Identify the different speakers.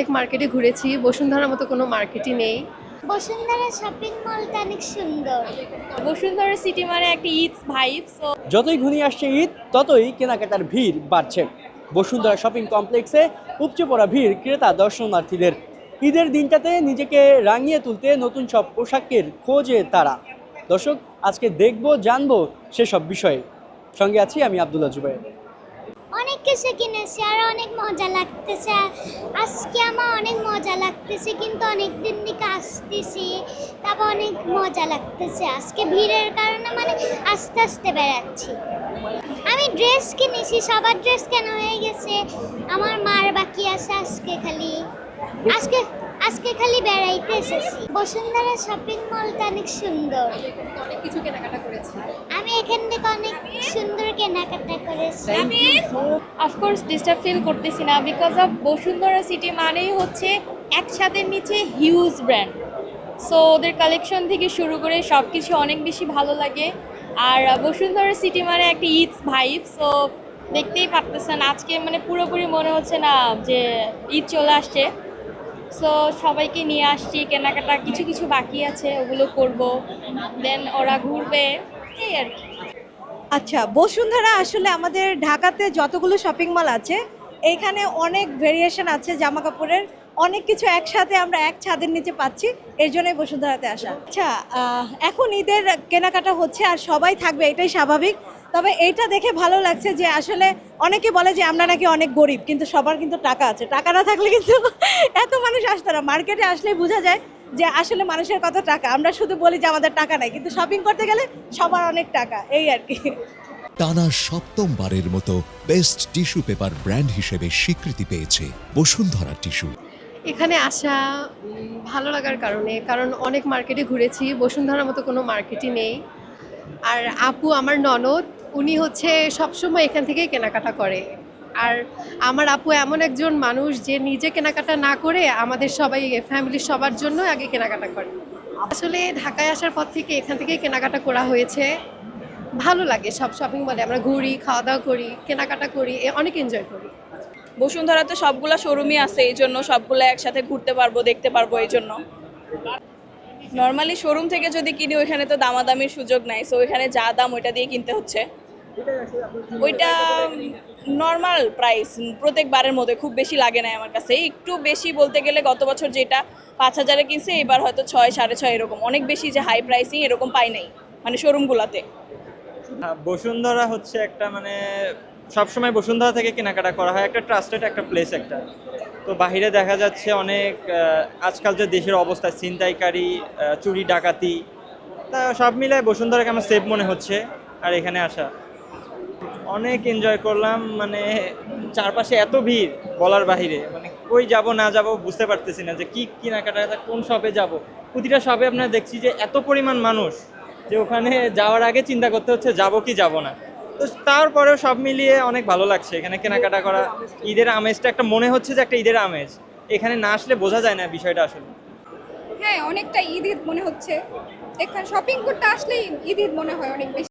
Speaker 1: অনেক মার্কেটে ঘুরেছি বসুন্ধরার মতো কোনো মার্কেটই নেই।
Speaker 2: বসুন্ধরা শপিং মলটা অনেক সুন্দর।
Speaker 3: বসুন্ধরা সিটি মানে একটা ঈদ ভাইব
Speaker 4: যতই ঘনিয়ে আসছে ঈদ ততই কেনাকাটার ভিড় বাড়ছে। বসুন্ধরা শপিং কমপ্লেক্সে উপচে পড়া ভিড় ক্রেতা দর্শনার্থীদের। ঈদের দিনটাতে নিজেকে রাঙিয়ে তুলতে নতুন সব পোশাকের খোঁজে তারা। দর্শক আজকে দেখব জানব সেসব বিষয়ে। সঙ্গে আছি আমি আবদুল্লাহ জুবাইর
Speaker 2: অনেক কিছু কিনেছি আর অনেক মজা লাগতেছে। আজকে আমার অনেক মজা লাগতেছে কিন্তু অনেক দিন থেকে আসতেছি তারপর অনেক মজা লাগতেছে। আজকে ভিড়ের কারণে মানে আস্তে আস্তে বেড়াচ্ছি। আমি ড্রেস কিনেছি সবার ড্রেস কেন হয়ে গেছে? আমার মার বাকি আছে আজকে খালি। আজকে আজকে খালি বেড়াইতে এসেছি। বসুন্ধরা শপিং মলটা অনেক সুন্দর।
Speaker 1: অনেক কিছু কেনাকাটা করেছি।
Speaker 2: আমি এখান থেকে অনেক সুন্দর কেনাকাটা করেছি।
Speaker 3: আমি অফকোর্স ডিস্টার্ব ফিল করতেছি না বিকজ অফ বসুন্ধরা সিটি মানেই হচ্ছে এক নিচে হিউজ ব্র্যান্ড সো ওদের কালেকশন থেকে শুরু করে সব কিছু অনেক বেশি ভালো লাগে। আর বসুন্ধরা সিটি মানে একটা ঈদ ভাইব সো দেখতেই পারতেছেন। আজকে মানে পুরোপুরি মনে হচ্ছে না যে ঈদ চলে আসছে। সো সবাইকে নিয়ে আসছি কেনাকাটা কিছু কিছু বাকি আছে ওগুলো করব। দেন ওরা ঘুরবে এই আর কি।
Speaker 5: আচ্ছা বসুন্ধরা আসলে আমাদের ঢাকাতে যতগুলো শপিং মল আছে এইখানে অনেক ভেরিয়েশন আছে জামা কাপড়ের অনেক কিছু একসাথে আমরা এক ছাদের নিচে পাচ্ছি, এর জন্যই বসুন্ধরাতে আসা। আচ্ছা এখন ঈদের কেনাকাটা হচ্ছে আর সবাই থাকবে, এটাই স্বাভাবিক। তবে এইটা দেখে ভালো লাগছে যে আসলে অনেকে বলে যে আমরা নাকি অনেক গরিব, কিন্তু সবার কিন্তু টাকা আছে। টাকা না থাকলে কিন্তু এত মানুষ আসতো না। মার্কেটে আসলেই বোঝা যায় যে আসলে মানুষের কত টাকা? আমরা শুধু বলি যে আমাদের টাকা নাই কিন্তু শপিং করতে গেলে সবার অনেক টাকা এই আর কি।
Speaker 6: টানা সপ্তমবারের মতো বেস্ট টিস্যু পেপার ব্র্যান্ড হিসেবে স্বীকৃতি পেয়েছে বসুন্ধরা টিস্যু
Speaker 1: এখানে আসা ভালো লাগার কারণে কারণ অনেক মার্কেটে ঘুরেছি বসুন্ধরার মতো কোনো মার্কেটই নেই। আর আপু আমার ননদ উনি হচ্ছে সবসময় এখান থেকেই কেনাকাটা করে। আর আমার আপু এমন একজন মানুষ যে নিজে কেনাকাটা না করে আমাদের সবাই ফ্যামিলির সবার জন্য আগে কেনাকাটা করে। আসলে ঢাকায় আসার পর থেকে এখান থেকেই কেনাকাটা করা হয়েছে। ভালো লাগে সব শপিং মলে আমরা ঘুরি খাওয়া দাওয়া করি, কেনাকাটা করি অনেক এনজয় করি।
Speaker 7: বসুন্ধরাতে সবগুলা শোরুমই আছে, এই জন্য সবগুলো একসাথে ঘুরতে পারব, দেখতে পারব এই জন্য। নর্মালি শোরুম থেকে যদি কিনি, ওইখানে তো দামাদামির সুযোগ নাই সো ওইখানে যা দাম, ওইটা দিয়ে কিনতে হচ্ছে। ওইটা নর্মাল প্রাইস প্রত্যেকবারের মধ্যে খুব বেশি লাগে না আমার কাছে। একটু বেশি বলতে গেলে গত বছর যেটা পাঁচ হাজারে কিনছে এবার হয়তো ছয় সাড়ে ছয় এরকম। অনেক বেশি যে হাই প্রাইসিং এরকম পাই নাই মানে শোরুমগুলোতে
Speaker 8: হ্যাঁ, বসুন্ধরা হচ্ছে একটা মানে সবসময় বসুন্ধরা থেকে কেনাকাটা করা হয়। একটা ট্রাস্টেড একটা প্লেস একটা। তো বাহিরে দেখা যাচ্ছে অনেক আজকাল যে দেশের অবস্থা ছিনতাইকারী চুরি ডাকাতি তা সব মিলায় বসুন্ধরাকে আমার সেফ মনে হচ্ছে আর এখানে আসা। অনেক এনজয় করলাম মানে চারপাশে এত ভিড় বলার বাহিরে। মানে কই যাব, না যাব বুঝতে পারতেছি না যে কি কেনাকাটা কোন শপে যাব। প্রতিটা শপে আপনার দেখছি যে এত পরিমাণ মানুষ যে ওখানে যাওয়ার আগে চিন্তা করতে হচ্ছে, যাব কি যাব না। তো তারপরেও সব মিলিয়ে অনেক ভালো লাগছে। এখানে কেনাকাটা করা, ঈদের আমেজটা একটা মনে হচ্ছে যে একটা ঈদের আমেজ। এখানে না আসলে বোঝা যায় না বিষয়টা আসলে।
Speaker 9: হ্যাঁ অনেকটা ঈদ ঈদ মনে হচ্ছে। এখানে শপিং করতে আসলেই ঈদ ঈদ মনে হয় অনেক বেশি।